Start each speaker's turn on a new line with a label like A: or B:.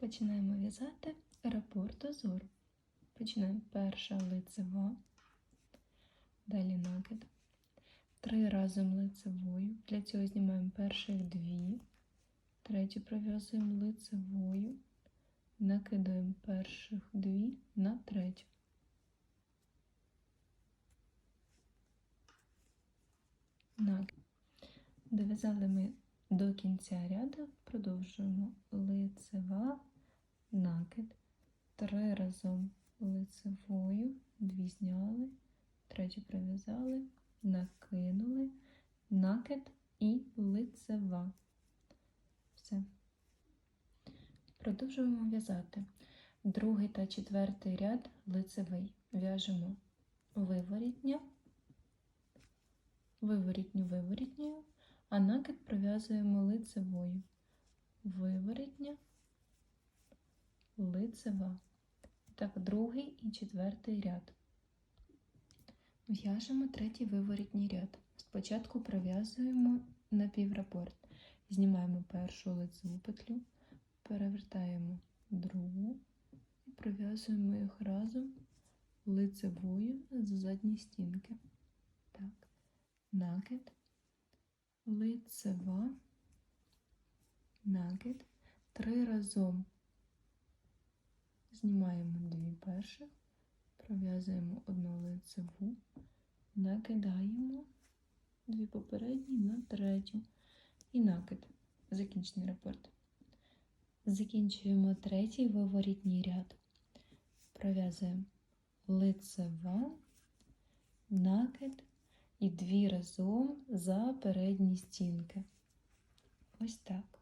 A: Починаємо в'язати рапорт узору. Починаємо перша лицева, далі накид. Три разом лицевою. Для цього знімаємо перших дві, третю пров'язуємо лицевою, накидаємо перших дві на третю. Накид. Дов'язали ми до кінця ряду, продовжуємо лицева, накид, три разом лицевою, дві зняли, третю пров'язали, накинули, накид і лицева. Все. Продовжуємо в'язати. Другий та четвертий ряд лицевий. В'яжемо виворітня, виворітню, виворітню, а накид пров'язуємо лицевою. Виворітня, лицева. Так, другий і четвертий ряд. В'яжемо третій виворітній ряд. Спочатку пров'язуємо напіврапорт. Знімаємо першу лицеву петлю, перевертаємо другу і пров'язуємо їх разом лицевою з задньої стінки. Так, накид, лицева, накид, три разом знімаємо дві перших, пров'язуємо одну лицеву, накидаємо дві попередні на третю і накид. Закінчений рапорт. Закінчуємо третій виворітній ряд. Пров'язуємо лицева, накид і дві разом за передні стінки. Ось так.